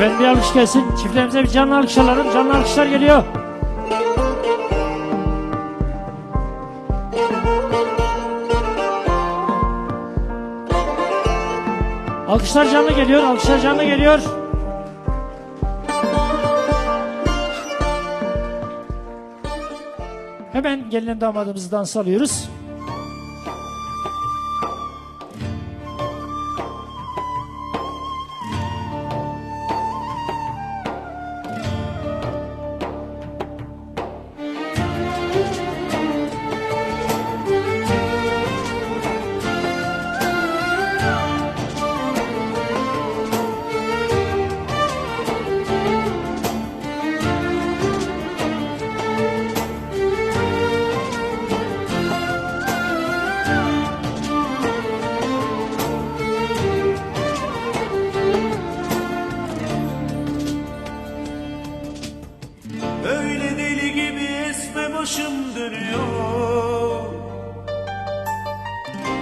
Efendim bir alkış gelsin. Çiftlerimize bir canlı alkış alalım. Canlı alkışlar geliyor. Alkışlar canlı geliyor. Alkışlar canlı geliyor. Hemen gelin damadımızı dansa alıyoruz.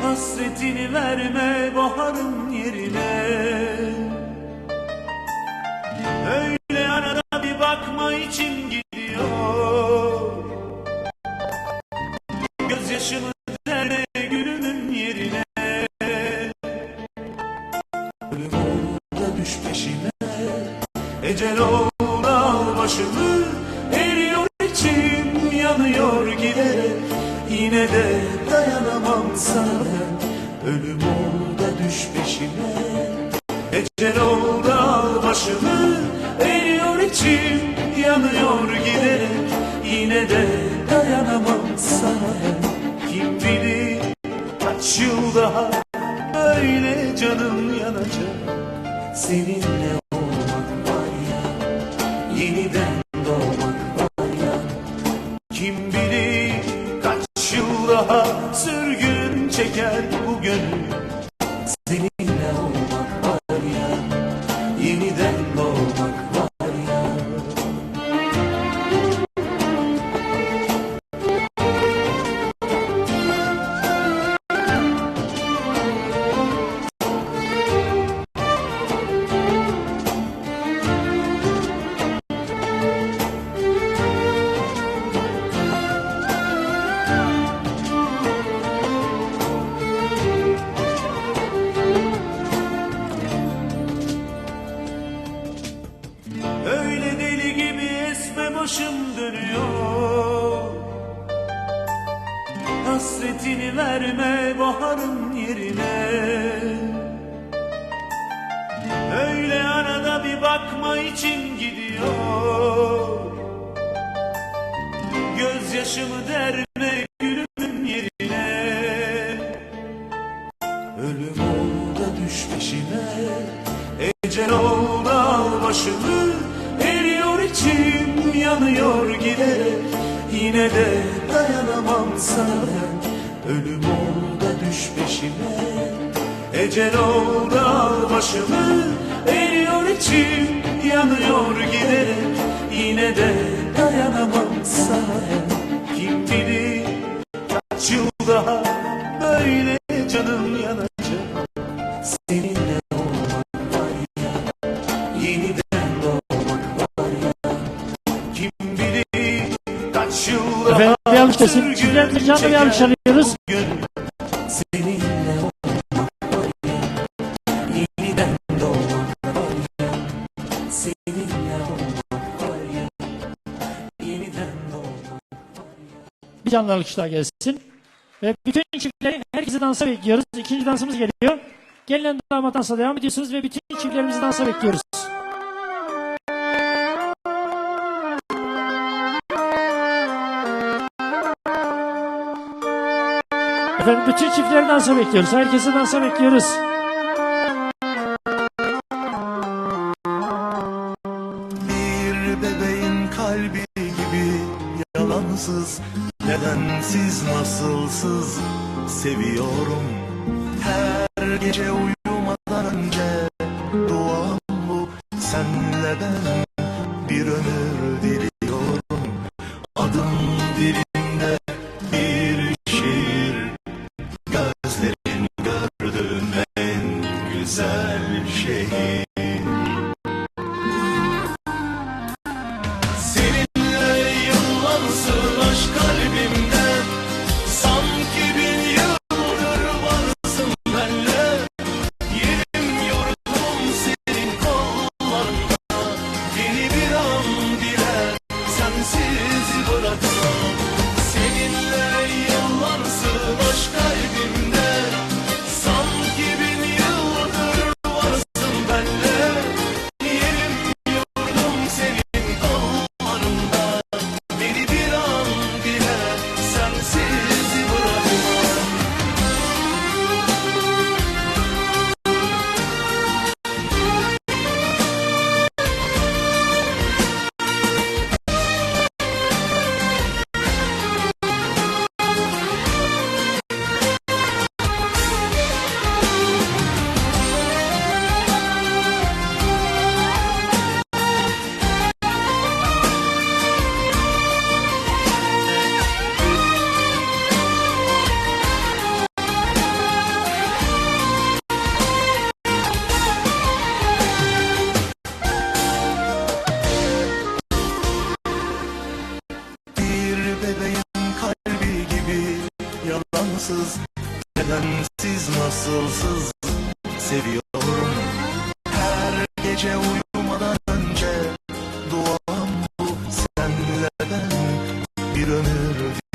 Hasretini verme baharın yerine. Öyle arada bir bakma içim gidiyor. Gözyaşımı derme gülümün yerine. Ölüm oldu düş peşime. Ecel oldu al başımı. Eriyor içim yanıyor giderek. Yine de dayanamam sana Ölüm oldu düş peşime. Ecel oldu al başımı. Eriyor içim yanıyor giderek. Yine de dayanamam sana. Kim bilir kaç yıl daha Böyle canım yanacak. Seninle Yeniden doğmak başım dönüyor. Hasretini verme baharın yerine. Öyle arada bir bakma içim gidiyor. Gözyaşımı derme Yine de dayanamam sana. Ölüm oldu düş peşime. Ecel oldu al başımı Eriyor içim yanıyor giderek. Yine de dayanamam sana. Kim bilir kaç yıl daha olmak var ya Yeniden doğmak Bir canlı alkış daha gelsin. Ve bütün çiftleri herkesi dansa bekliyoruz. İkinci dansımız geliyor. Gelin damat dansa devam ediyorsunuz ve bütün çiftlerimizi dansa bekliyoruz. Efendim bütün çiftleri dansa bekliyoruz. Herkesi dansa bekliyoruz. Bir bebeğin kalbi gibi yalansız Nedensiz nasılsız seviyorum Her gece güzel şehir nasılsız Neden siz nasılsız Seviyorum. Her gece uyumadan önce Duam bu senlerden Bir ömür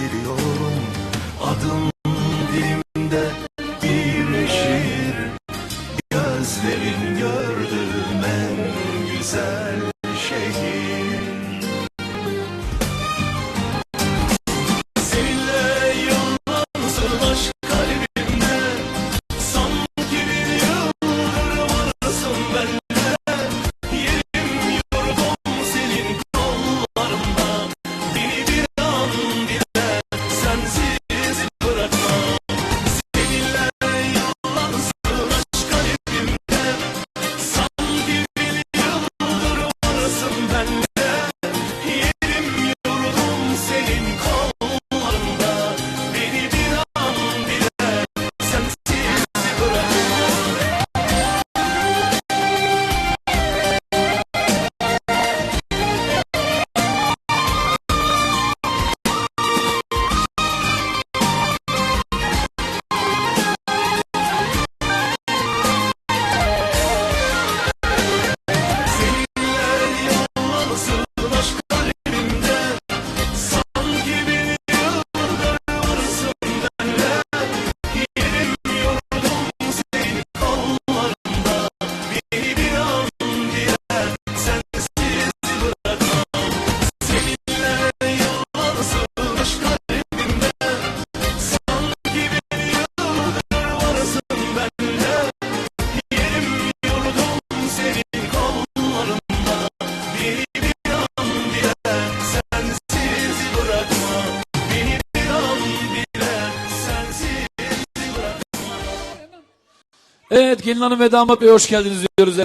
Evet gelin hanım ve damat bey hoş geldiniz diyoruz.